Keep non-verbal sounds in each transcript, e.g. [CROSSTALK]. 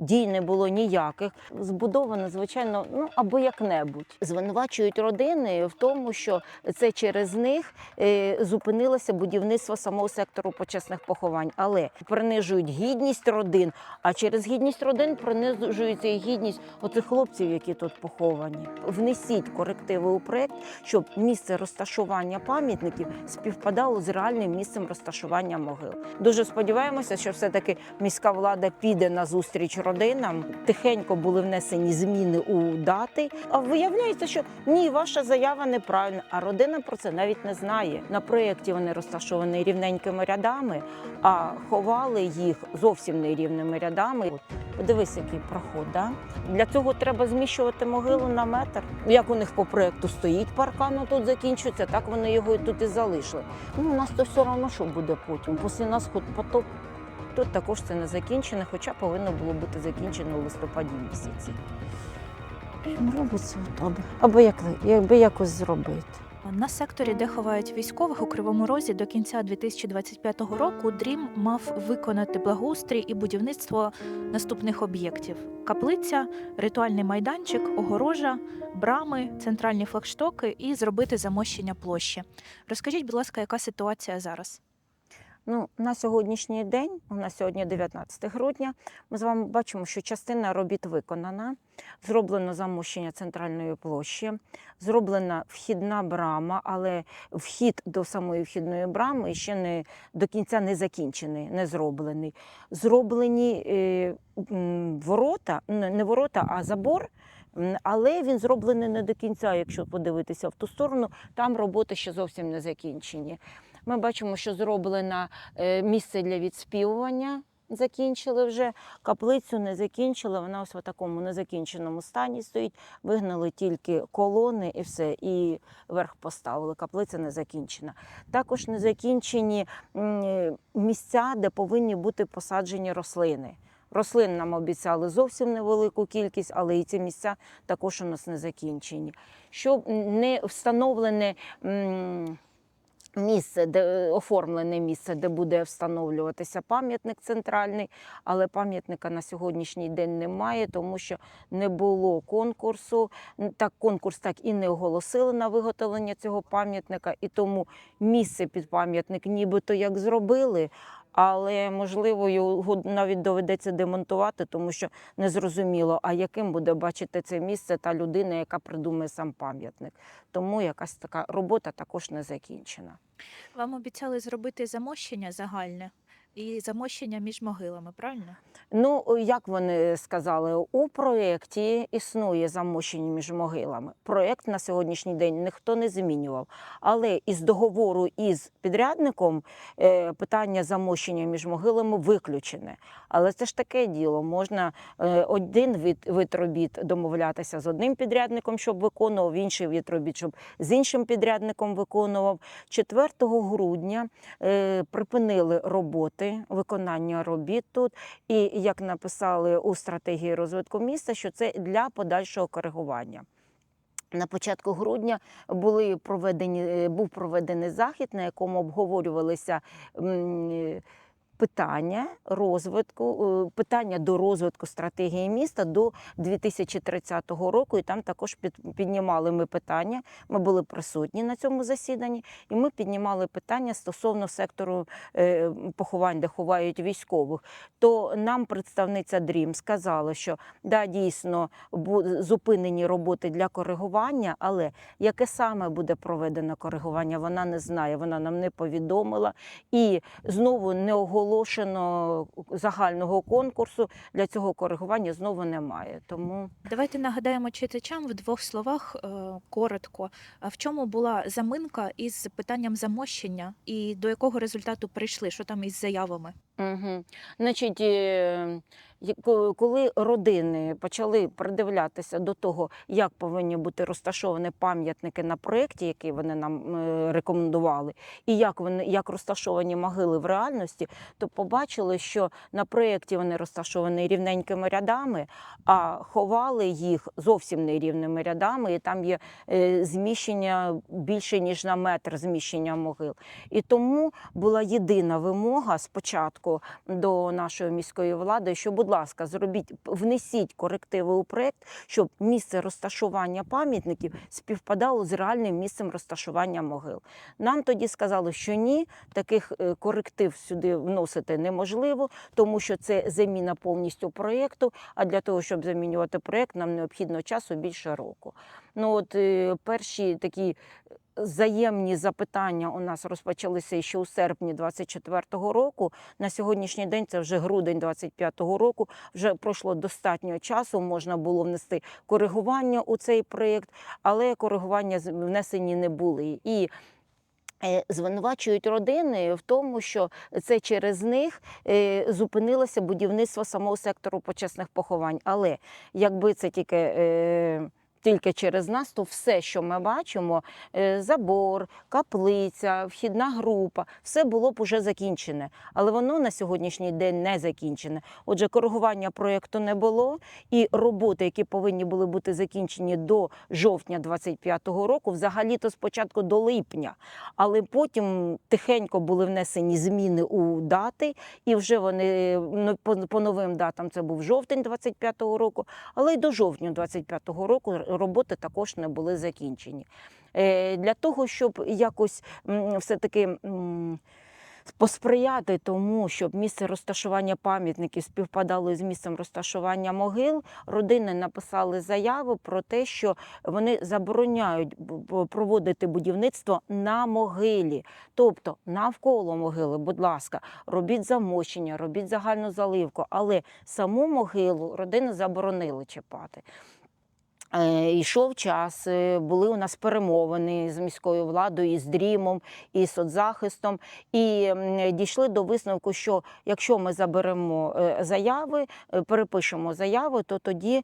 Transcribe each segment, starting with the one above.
дій не було ніяких. Збудовано, звичайно, ну або як-небудь. Звинувачують родини в тому, що це через них е, зупинилося будівництво самого сектору почесних поховань, але принижують гідність родин. А через гідність родин принижується і гідність оцих хлопців, які тут поховані. Внесіть корективи у проект, щоб місце розташування пам'ятників співпадало з реальним місцем розташування могил. Дуже сподіваємося, що все-таки міська влада піде на зустріч родинам. Тихенько були внесені зміни у дати. А виявляється, що ні, ваша заява неправильна. А родина про це навіть не знає. На проєкті вони розташовані рівненькими рядами, а ховали їх зовсім нерівними рядами. Подивись, який проход. Да? Для цього треба зміщувати могилу на метр. Як у них по проєкту стоїть паркан, тут закінчується, так вони його тут і залишили. Ну, у нас то все одно що буде потім. Після нас хоч потоп. Тут також це не закінчене, хоча повинно було бути закінчено у листопаді місяці. Чим робиться от, аби, як, аби якось зробити. На секторі, де ховають військових у Кривому Розі до кінця 2025 року, дрім мав виконати благоустрій і будівництво наступних об'єктів: каплиця, ритуальний майданчик, огорожа, брами, центральні флагштоки і зробити замощення площі. Розкажіть, будь ласка, яка ситуація зараз? Ну, на сьогоднішній день, у нас сьогодні 19 грудня, ми з вами бачимо, що частина робіт виконана. Зроблено замощення центральної площі, зроблена вхідна брама, але вхід до самої вхідної брами ще не до кінця не закінчений, не зроблений. Зроблені е, ворота, не ворота, а забор. Але він зроблений не до кінця. Якщо подивитися в ту сторону, там роботи ще зовсім не закінчені. Ми бачимо, що зроблено місце для відспівування. Закінчили вже каплицю, не закінчили. Вона ось в такому незакінченому стані стоїть. Вигнали тільки колони і все, і верх поставили. Каплиця не закінчена. Також не закінчені е, місця, де повинні бути посаджені рослини. Рослин нам обіцяли зовсім невелику кількість, але і ці місця також у нас не закінчені. Щоб не встановлене. Місце, де оформлене місце, де буде встановлюватися пам'ятник центральний, але пам'ятника на сьогоднішній день немає, тому що не було конкурсу. Так конкурс так і не оголосили на виготовлення цього пам'ятника, і тому місце під пам'ятник нібито як зробили. Але можливо його навіть доведеться демонтувати, тому що незрозуміло, а яким буде бачити це місце та людина, яка придумає сам пам'ятник. Тому якась така робота також не закінчена. Вам обіцяли зробити замощення загальне і замощення між могилами, правильно? Ну, як вони сказали, у проєкті існує замощення між могилами. Проєкт на сьогоднішній день ніхто не змінював. Але із договору із підрядником е, питання замощення між могилами виключене. Але це ж таке діло. Можна е, один вид, робіт домовлятися з одним підрядником, щоб виконував, інший вид робіт, щоб з іншим підрядником виконував. 4 грудня е, припинили роботи, виконання робіт тут. І як написали у стратегії розвитку міста, що це для подальшого коригування. На початку грудня були проведені, е, був проведений захід, на якому обговорювалися питання розвитку, е, питання до розвитку стратегії міста до 2030 року. І там також піднімали ми питання. Ми були присутні на цьому засіданні, і ми піднімали питання стосовно сектору е, поховань, де ховають військових. То нам представниця ДРІМ сказала, що да, дійсно зупинені роботи для коригування, але яке саме буде проведено коригування, вона не знає, вона нам не повідомила. І знову не оголошено загального конкурсу для цього коригування знову немає. Тому Давайте нагадаємо читачам в двох словах е, коротко, в чому була заминка із питанням замощення і до якого результату прийшли, що там із заявами? Угу. Значить, е, ко- коли родини почали придивлятися до того, як повинні бути розташовані пам'ятники на проєкті, який вони нам е, рекомендували, і як вони як розташовані могили в реальності, то побачили, що на проєкті вони розташовані рівненькими рядами, а ховали їх зовсім нерівними рядами, і там є е, зміщення більше ніж на метр зміщення могил. І тому була єдина вимога спочатку чітко до нашої міської влади, що, будь ласка, зробіть, внесіть корективи у проект, щоб місце розташування пам'ятників співпадало з реальним місцем розташування могил. Нам тоді сказали, що ні, таких е, коректив сюди вносити неможливо, тому що це заміна повністю проєкту. А для того, щоб замінювати проєкт, нам необхідно часу більше року. Ну от е, перші такі взаємні запитання у нас розпочалися ще у серпні 24-го року. На сьогоднішній день це вже грудень 25-го року. Вже пройшло достатньо часу. Можна було внести коригування у цей проєкт, але коригування внесені не були. І е, Звинувачують родини в тому, що це через них е, зупинилося будівництво самого сектору почесних поховань. Але якби це тільки, е, тільки через нас, то все, що ми бачимо, е, забор, каплиця, вхідна група, все було б уже закінчене. Але воно на сьогоднішній день не закінчене. Отже, коригування проєкту не було, і роботи, які повинні були бути закінчені до жовтня 25-го року, взагалі-то спочатку до липня. Але потім тихенько були внесені зміни у дати, і вже вони ну, по, новим датам це був жовтень 25-го року, але й до жовтня 25-го року роботи також не були закінчені. Е, Для того, щоб якось все-таки. Посприяти тому, щоб місце розташування пам'ятників співпадало з місцем розташування могил, родини написали заяву про те, що вони забороняють проводити будівництво на могилі, тобто навколо могили. Будь ласка, робіть замощення, робіть загальну заливку, але саму могилу родини заборонили чіпати. Е, Йшов час, е, були у нас перемовини з міською владою, і з дрімом, і соцзахистом, і дійшли до висновку, що якщо ми заберемо е, заяви, перепишемо заяви, то тоді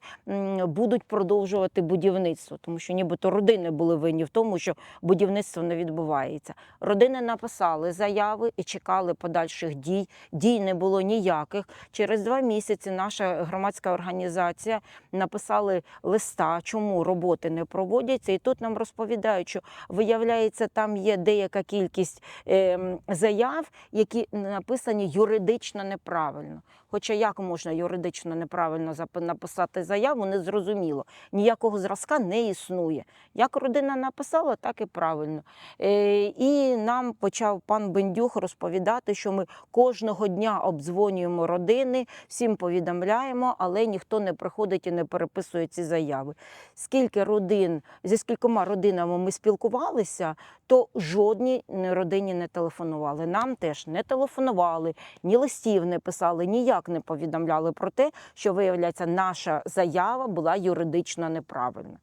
будуть продовжувати будівництво, тому що нібито родини були винні в тому, що будівництво не відбувається. Родини написали заяви і чекали подальших дій. Дій не було ніяких. Через два місяці наша громадська організація написали листа, чому роботи не проводяться. І тут нам розповідають, що виявляється, там є деяка кількість ем, заяв, які написані юридично неправильно. Хоча як можна юридично неправильно написати заяву, не зрозуміло. Ніякого зразка не існує. Як родина написала, так і правильно. Е, І нам почав пан Бендюх розповідати, що ми кожного дня обдзвонюємо родини, всім повідомляємо, але ніхто не приходить і не переписує ці заяви. Скільки родин, зі скількома родинами ми спілкувалися, то жодній родині не телефонували. Нам теж не телефонували, ні листів не писали, ніяк не повідомляли про те, що виявляється, наша заява була юридично неправильна.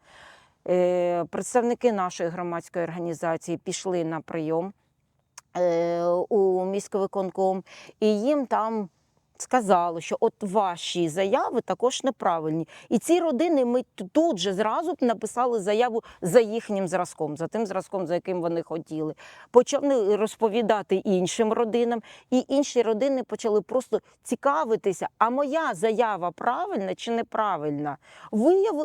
Е, Представники нашої громадської організації пішли на прийом е, у міськвиконком, і їм там сказали, що от ваші заяви також неправильні. І ці родини ми тут же зразу б написали заяву за їхнім зразком, за тим зразком, за яким вони хотіли. Почали розповідати іншим родинам, і інші родини почали просто цікавитися, а моя заява правильна чи неправильна?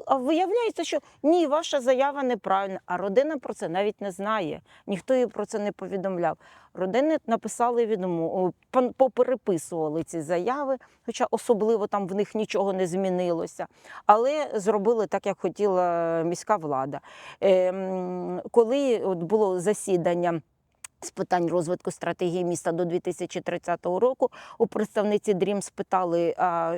Виявляється, що ні, ваша заява неправильна, а родина про це навіть не знає. Ніхто їй про це не повідомляв. Родини написали відмову, попереписували ці заяви, хоча особливо там в них нічого не змінилося. Але зробили так, як хотіла міська влада. Ем, Коли от було засідання. З питань розвитку стратегії міста до 2030 року у представниці ДРІМ спитали,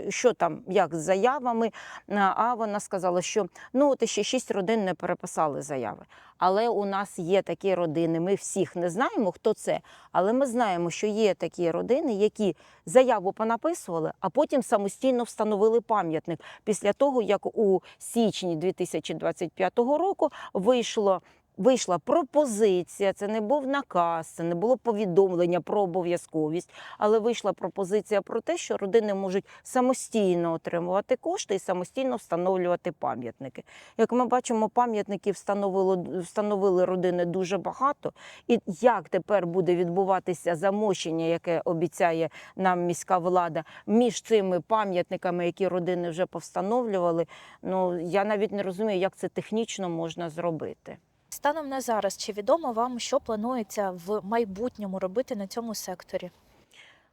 що там, як з заявами. А вона сказала, що ну от ще шість родин не переписали заяви. Але у нас є такі родини. Ми всіх не знаємо, хто це, але ми знаємо, що є такі родини, які заяву понаписували, а потім самостійно встановили пам'ятник після того, як у січні 2025 року вийшло. Вийшла пропозиція, це не був наказ, це не було повідомлення про обов'язковість, але вийшла пропозиція про те, що родини можуть самостійно отримувати кошти і самостійно встановлювати пам'ятники. Як ми бачимо, пам'ятників встановили, встановили родини дуже багато. І як тепер буде відбуватися замощення, яке обіцяє нам міська влада, між цими пам'ятниками, які родини вже повстановлювали, ну я навіть не розумію, як це технічно можна зробити. Станом на зараз, чи відомо вам, що планується в майбутньому робити на цьому секторі?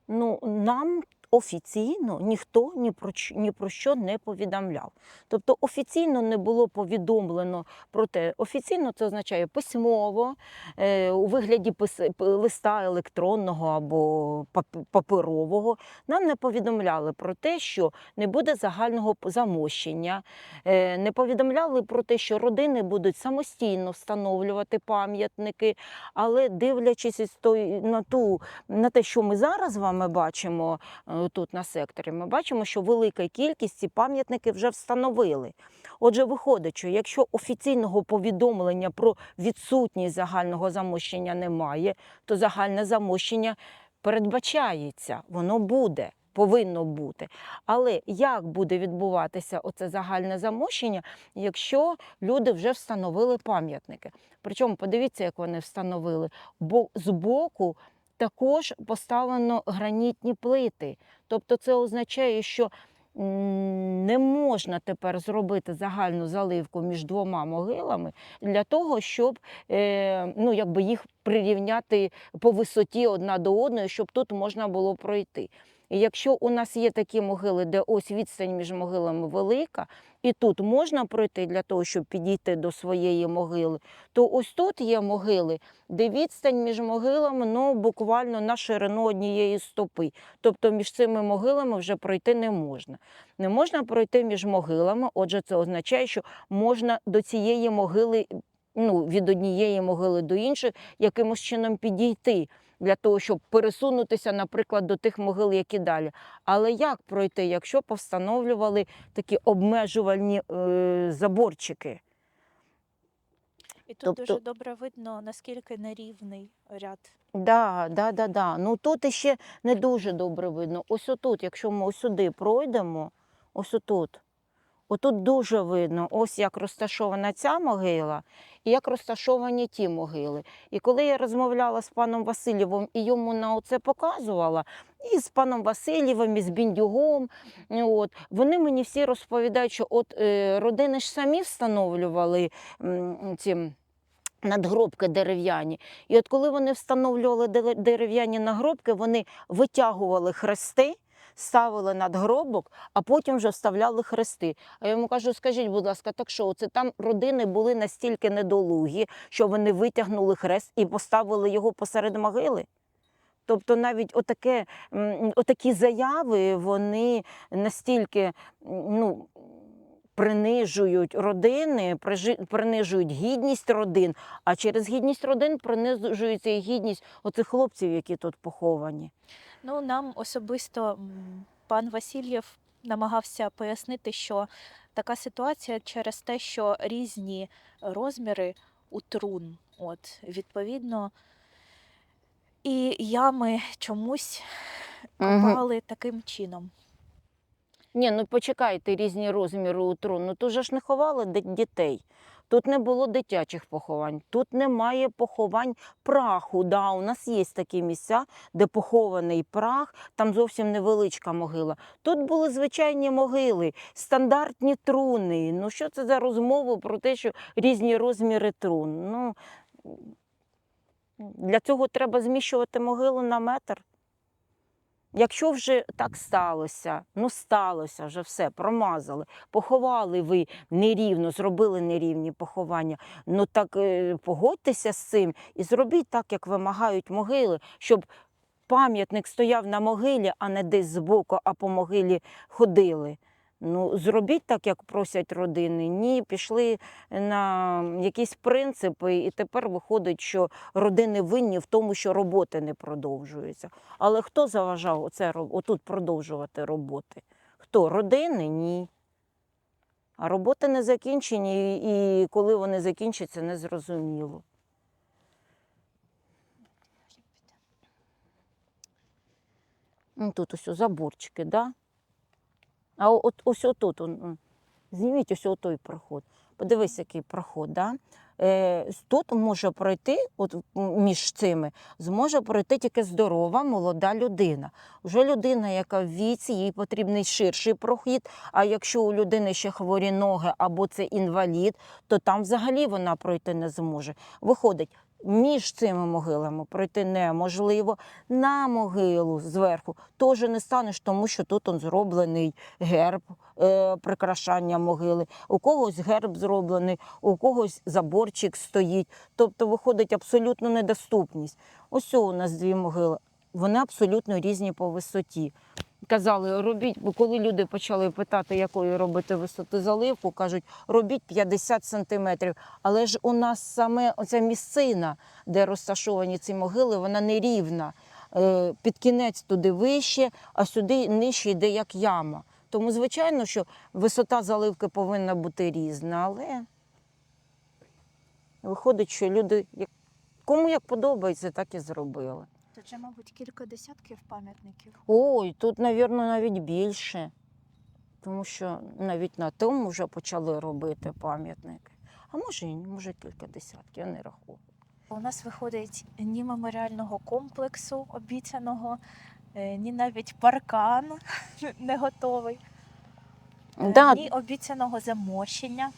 Ну, нам офіційно ніхто ні про, ні про що не повідомляв. Тобто офіційно не було повідомлено про те. Офіційно це означає письмово, е, у вигляді пис- листа електронного або паперового. Нам не повідомляли про те, що не буде загального замощення, е, не повідомляли про те, що родини будуть самостійно встановлювати пам'ятники, але дивлячись на ту на те, що ми зараз з вами бачимо е, тут на секторі, ми бачимо, що велика кількість ці пам'ятники вже встановили. Отже, виходить, що якщо офіційного повідомлення про відсутність загального замощення немає, то загальне замощення передбачається, воно буде. Повинно бути. Але як буде відбуватися оце загальне замощення, якщо люди вже встановили пам'ятники? Причому подивіться, як вони встановили, бо збоку також поставлено гранітні плити. Тобто це означає, що не можна тепер зробити загальну заливку між двома могилами для того, щоб е, ну, якби їх прирівняти по висоті одна до одної, щоб тут можна було пройти. І якщо у нас є такі могили, де ось відстань між могилами велика, і тут можна пройти для того, щоб підійти до своєї могили, то ось тут є могили, де відстань між могилами ну, буквально на ширину однієї стопи. Тобто між цими могилами вже пройти не можна. Не можна пройти між могилами, отже, це означає, що можна до цієї могили, ну, від однієї могили до іншої, якимось чином підійти. Для того, щоб пересунутися, наприклад, до тих могил, які далі. Але як пройти, якщо повстановлювали такі обмежувальні е, заборчики? І тут Тобто- дуже добре видно, наскільки нерівний ряд. Да, да, да, да. Ну тут іще не дуже добре видно. Ось отут, якщо ми ось сюди пройдемо, ось отут. Отут дуже видно, ось як розташована ця могила і як розташовані ті могили. І коли я розмовляла з паном Васильєвим і йому на оце показувала, і з паном Васильєвим, і з Біндюгом, от, вони мені всі розповідають, що от е, родини ж самі встановлювали ці надгробки дерев'яні. І от коли вони встановлювали дерев'яні нагробки, вони витягували хрести, ставили надгробок, а потім вже вставляли хрести. А я йому кажу: скажіть, будь ласка, так що це там родини були настільки недолугі, що вони витягнули хрест і поставили його посеред могили? Тобто навіть отаке, отакі заяви вони настільки ну, принижують родини, принижують гідність родин, а через гідність родин принижується і гідність оцих хлопців, які тут поховані. Ну, нам особисто пан Васильєв намагався пояснити, що така ситуація через те, що різні розміри у трун. От, відповідно, і ями чомусь копали таким чином. Ні, ну почекайте, різні розміри у трон. Ну тут же ж не ховали дітей. Тут не було дитячих поховань, тут немає поховань праху. Да, у нас є такі місця, де похований прах, там зовсім невеличка могила. Тут були звичайні могили, стандартні труни. Ну що це за розмови про те, що різні розміри трун? Ну, для цього треба зміщувати могилу на метр. Якщо вже так сталося, ну сталося вже все, промазали, поховали ви нерівно, зробили нерівні поховання. Ну так е, погодьтеся з цим і зробіть так, як вимагають могили, щоб пам'ятник стояв на могилі, а не десь збоку, а по могилі ходили. Ну, зробіть так, як просять родини. Ні, пішли на якісь принципи, і тепер виходить, що родини винні в тому, що роботи не продовжуються. Але хто заважав роб- отут продовжувати роботи? Хто? Родини? Ні. А роботи не закінчені, і коли вони закінчаться, незрозуміло. Ну, Тут ось заборчики, да? А от ось отут, зніміть ось той проход. Подивись, який проход. Да? Е, тут може пройти, от між цими, зможе пройти тільки здорова молода людина. Вже людина, яка в віці, їй потрібний ширший прохід. А якщо у людини ще хворі ноги або це інвалід, то там взагалі вона пройти не зможе. Виходить, Між цими могилами пройти неможливо. На могилу зверху теж не станеш, тому що тут он зроблений герб е, прикрашання могили. У когось герб зроблений, у когось заборчик стоїть. Тобто виходить абсолютно недоступність. Ось у нас дві могили. Вони абсолютно різні по висоті. Казали, робіть, бо коли люди почали питати, якої робити висоти заливку, кажуть, робіть 50 сантиметрів. Але ж у нас саме оця місцина, де розташовані ці могили, вона нерівна. Е, Під кінець туди вище, а сюди нижче йде як яма. Тому, звичайно, що висота заливки повинна бути різна, але виходить, що люди, кому як подобається, так і зробили. Тут вже, мабуть, кілька десятків пам'ятників. Ой, тут, мабуть, навіть більше. Тому що навіть на тому вже почали робити пам'ятники. А може, і ні, може кілька десятків, я не рахую. У нас виходить ні меморіального комплексу обіцяного, е, ні навіть паркан [LAUGHS] не готовий, е, Да, ні обіцяного замощення.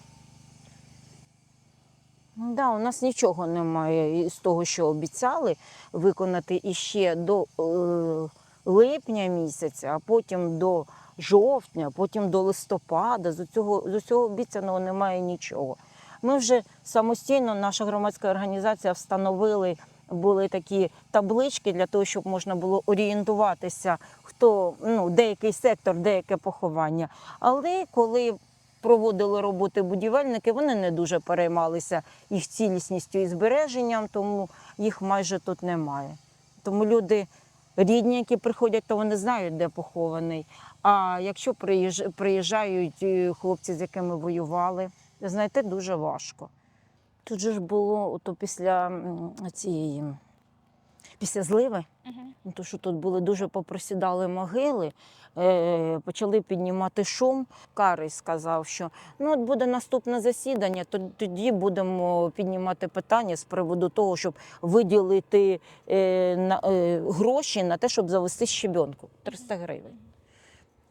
Да, у нас нічого немає із того, що обіцяли виконати іще до е, липня місяця, а потім до жовтня, потім до листопада. З цього, з усього обіцяного немає нічого. Ми вже самостійно, наша громадська організація встановили були такі таблички для того, щоб можна було орієнтуватися, хто ну, деякий сектор, деяке поховання. Але коли проводили роботи будівельники, вони не дуже переймалися їх цілісністю і збереженням, тому їх майже тут немає. Тому люди рідні, які приходять, то вони знають, де похований. А якщо приїжджають е, хлопці, з якими воювали, знайти дуже важко. Тут же ж було то після цієї після зливи, ну, то що тут були дуже попросідали могили, е, почали піднімати шум. Карий сказав, що ну от буде наступне засідання, то тоді будемо піднімати питання з приводу того, щоб виділити е, на, е, гроші на те, щоб завести щебенку 300 гривень.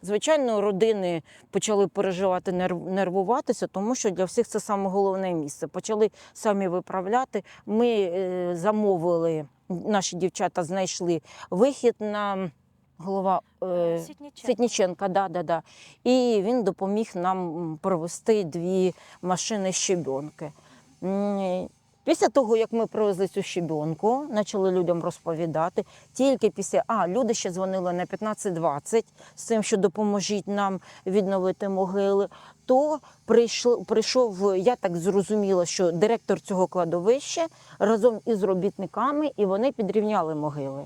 Звичайно, родини почали переживати, нерв- нервуватися, тому що для всіх це саме головне місце. Почали самі виправляти. Ми е, замовили, наші дівчата знайшли вихід на голова е, Сітніченко. Ситніченка, да, да, да. І він допоміг нам провести дві машини щебенки. Після того, як ми привезли цю щебенку, почали людям розповідати. Тільки після а люди ще дзвонили на 15-20 з тим, що допоможіть нам відновити могили. То прийшов, прийшов, я так зрозуміла, що директор цього кладовища разом із робітниками, і вони підрівняли могили.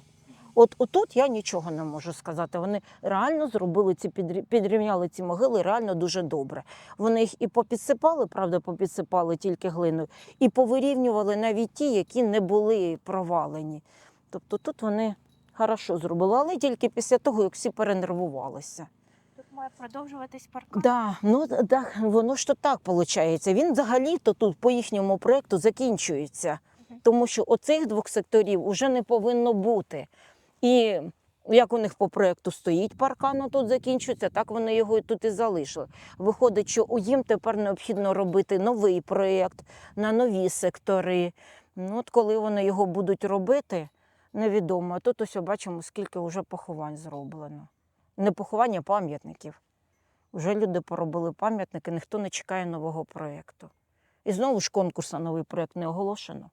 От отут я нічого не можу сказати. Вони реально зробили ці підрі- підрівняли ці могили реально дуже добре. Вони їх і попідсипали, правда, попідсипали тільки глиною, і повирівнювали навіть ті, які не були провалені. Тобто тут вони хорошо зробили, але тільки після того, як всі перенервувалися. Тут має продовжуватись паркан. Да, ну да, воно ж то так виходить. Він взагалі-то тут по їхньому проєкту закінчується, тому що оцих двох секторів вже не повинно бути. І як у них по проєкту стоїть паркан, тут закінчується, так вони його тут і залишили. Виходить, що їм тепер необхідно робити новий проєкт на нові сектори. Ну, от коли вони його будуть робити, невідомо. А тут ось бачимо, скільки вже поховань зроблено. Не поховання, а пам'ятників. Вже люди поробили пам'ятники, ніхто не чекає нового проєкту. І знову ж конкурс на новий проєкт не оголошено.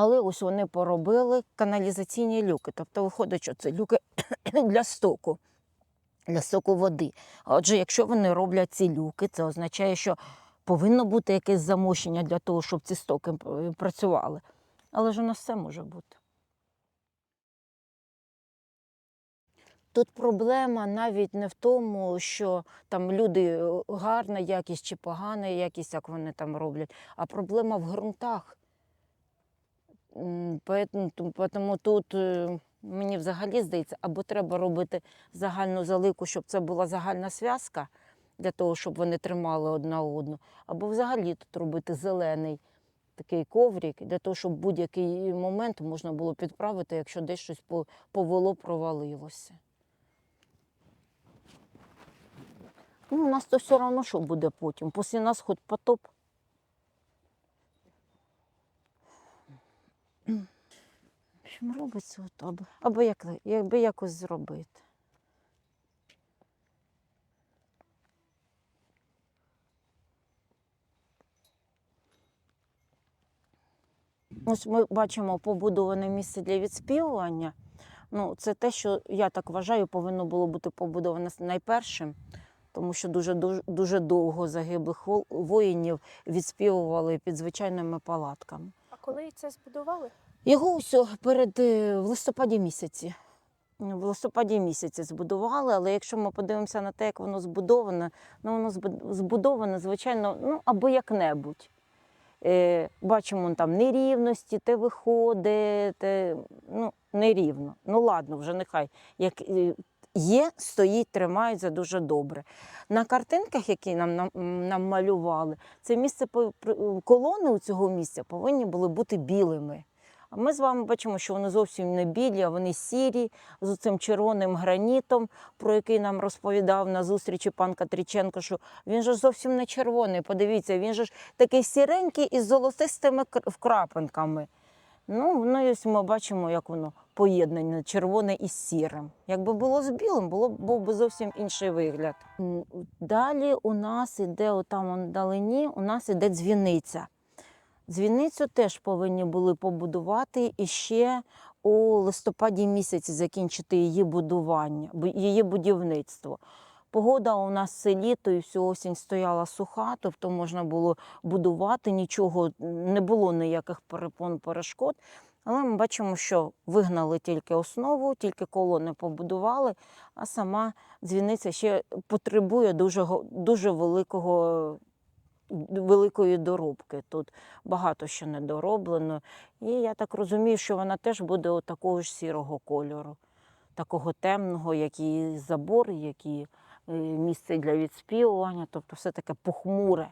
Але ось вони поробили каналізаційні люки. Тобто виходить, що це люки [CLEARS THROAT] для стоку, для стоку води. Отже, якщо вони роблять ці люки, це означає, що повинно бути якесь замощення для того, щоб ці стоки е, працювали. Але ж у нас все може бути. Тут проблема навіть не в тому, що там люди е, гарна якість чи погана якість, як вони там роблять, а проблема в ґрунтах. Тому тут е, мені взагалі здається, або треба робити загальну заливку, щоб це була загальна зв'язка для того, щоб вони тримали одна одну, або взагалі тут робити зелений такий коврик, для того, щоб будь-який момент можна було підправити, якщо десь щось повело, провалилося. Ну, у нас то все одно що буде потім. Після нас хоч потоп. Общем, робиться от, або, або як, якби якось зробити. Ось ми бачимо побудоване місце для відспівування. Ну, це те, що я так вважаю, повинно було бути побудоване найпершим, тому що дуже, дуже, дуже довго загиблих воїнів відспівували під звичайними палатками. Коли це збудували? Його усе перед е, в листопаді місяці. В листопаді місяці збудували, але якщо ми подивимося на те, як воно збудоване, ну воно збудоване, звичайно, ну або як-небудь. Е, бачимо там нерівності, те виходить, те, ну, нерівно. Ну ладно, вже нехай. Як е, є, стоїть, тримається дуже добре. На картинках, які нам, нам, малювали, це місце колони у цього місця повинні були бути білими. А ми з вами бачимо, що вони зовсім не білі, а вони сірі, з цим червоним гранітом, про який нам розповідав на зустрічі пан Катріченко, що він же зовсім не червоний. Подивіться, він же ж такий сіренький із золотистими кр- вкрапинками. Ну, і ось ми бачимо, як воно поєднане червоне із сірим. Якби було з білим, було був би зовсім інший вигляд. Далі у нас іде отам он вдалині, у нас іде дзвіниця. Дзвіницю теж повинні були побудувати і ще у листопаді місяці закінчити її будування, її будівництво. Погода у нас все літо і всю осінь стояла суха, тобто можна було будувати, нічого не було ніяких перепон, перешкод. Але ми бачимо, що вигнали тільки основу, тільки колони побудували, а сама дзвіниця ще потребує дуже, дуже великого великої доробки. Тут багато ще не дороблено. І я так розумію, що вона теж буде такого ж сірого кольору, такого темного, як і забор, як і місце для відспівування, тобто все таке похмуре.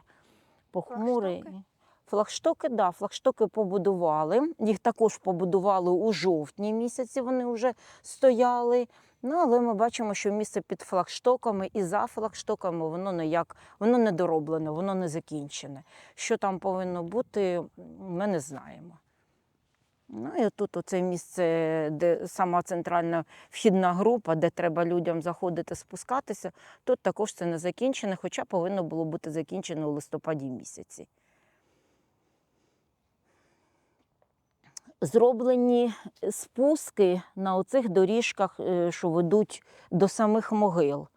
Похмуре. Флагштоки? Флагштоки, да, флагштоки побудували. Їх також побудували у жовтні місяці, вони вже стояли. Ну, але ми бачимо, що місце під флагштоками і за флагштоками воно ніяк, воно не дороблене, воно не закінчене. Що там повинно бути, ми не знаємо. Ну і тут оце місце, де сама центральна вхідна група, де треба людям заходити, спускатися. Тут також це не закінчене, хоча повинно було бути закінчено у листопаді місяці. Зроблені спуски на оцих доріжках, е, що ведуть до самих могил.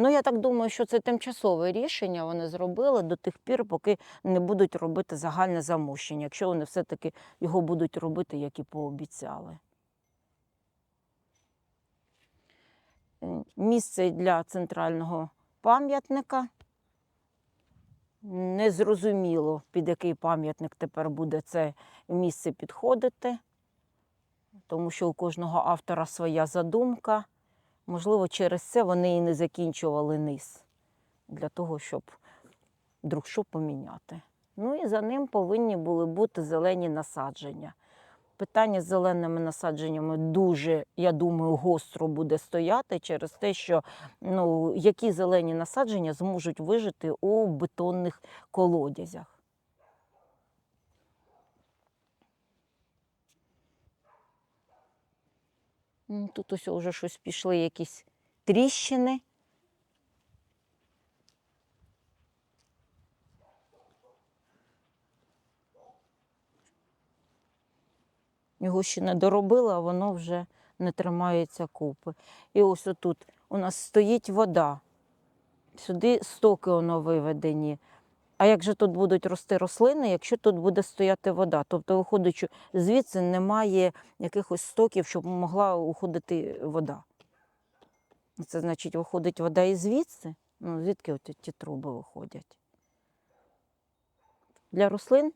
Ну, я так думаю, що це тимчасове рішення вони зробили до тих пір, поки не будуть робити загальне замощення, якщо вони все-таки його будуть робити, як і пообіцяли. Місце для центрального пам'ятника. Незрозуміло, під який пам'ятник тепер буде це місце підходити, тому що у кожного автора своя задумка. Можливо, через це вони і не закінчували низ для того, щоб друг що поміняти. Ну і за ним повинні були бути зелені насадження. Питання з зеленими насадженнями дуже, я думаю, гостро буде стояти через те, що ну, які зелені насадження зможуть вижити у бетонних колодязях. М, Тут ось вже щось пішли якісь тріщини. Його ще не доробили, а воно вже не тримається купи. І ось отут у нас стоїть вода. Сюди стоки воно виведені. А як же тут будуть рости рослини, якщо тут буде стояти вода? Тобто, виходить, що звідси немає якихось стоків, щоб могла уходити вода. Це значить, виходить вода і звідси. Ну, звідки от ті труби виходять? Для рослин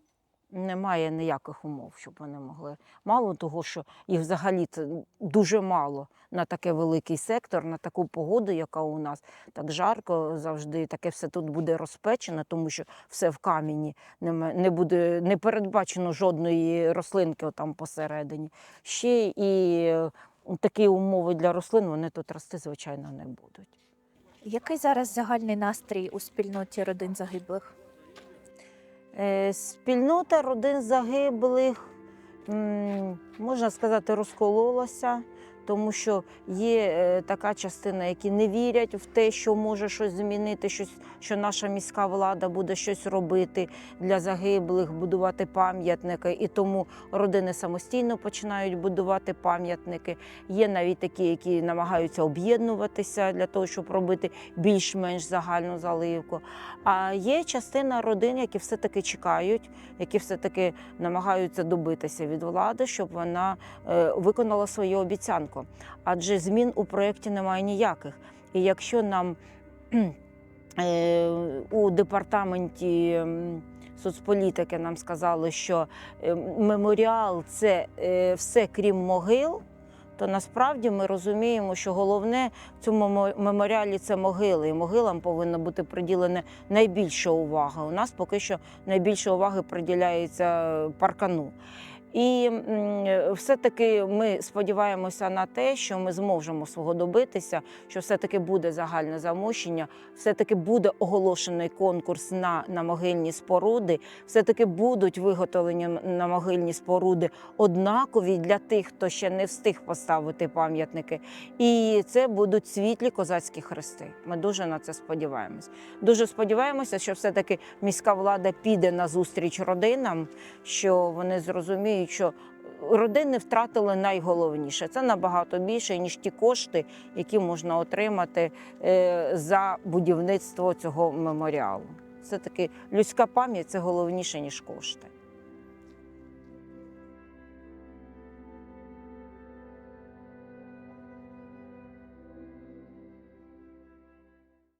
немає ніяких умов, щоб вони могли. Мало того, що їх взагалі дуже мало на такий великий сектор, на таку погоду, яка у нас так жарко завжди, таке все тут буде розпечено, тому що все в камені, не буде не передбачено жодної рослинки там посередині. Ще і такі умови для рослин вони тут рости, звичайно, не будуть. Який зараз загальний настрій у спільноті родин загиблих? Е, Спільнота родин загиблих, можна сказати, розкололося, тому що є е, така частина, які не вірять в те, що може щось змінити, щось, що наша міська влада буде щось робити для загиблих, будувати пам'ятники. І тому родини самостійно починають будувати пам'ятники. Є навіть такі, які намагаються об'єднуватися для того, щоб робити більш-менш загальну заливку. А є частина родин, які все-таки чекають, які все-таки намагаються добитися від влади, щоб вона е, виконала свою обіцянку. Адже змін у проєкті немає ніяких. І якщо нам е, у департаменті соцполітики нам сказали, що е, меморіал це е, все крім могил. То насправді ми розуміємо, що головне в цьому меморіалі це могили, і могилам повинна бути приділена найбільша увага. У нас поки що найбільше уваги приділяється паркану. І все-таки ми сподіваємося на те, що ми зможемо свого добитися, що все-таки буде загальне замощення, все-таки буде оголошений конкурс на, на могильні споруди, все-таки будуть виготовлені на могильні споруди однакові для тих, хто ще не встиг поставити пам'ятники. І це будуть світлі козацькі хрести. Ми дуже на це сподіваємось. Дуже сподіваємося, що все-таки міська влада піде на зустріч родинам, що вони зрозуміють, що родини втратили найголовніше. Це набагато більше, ніж ті кошти, які можна отримати е, за будівництво цього меморіалу. Все таки людська пам'ять це головніше ніж кошти.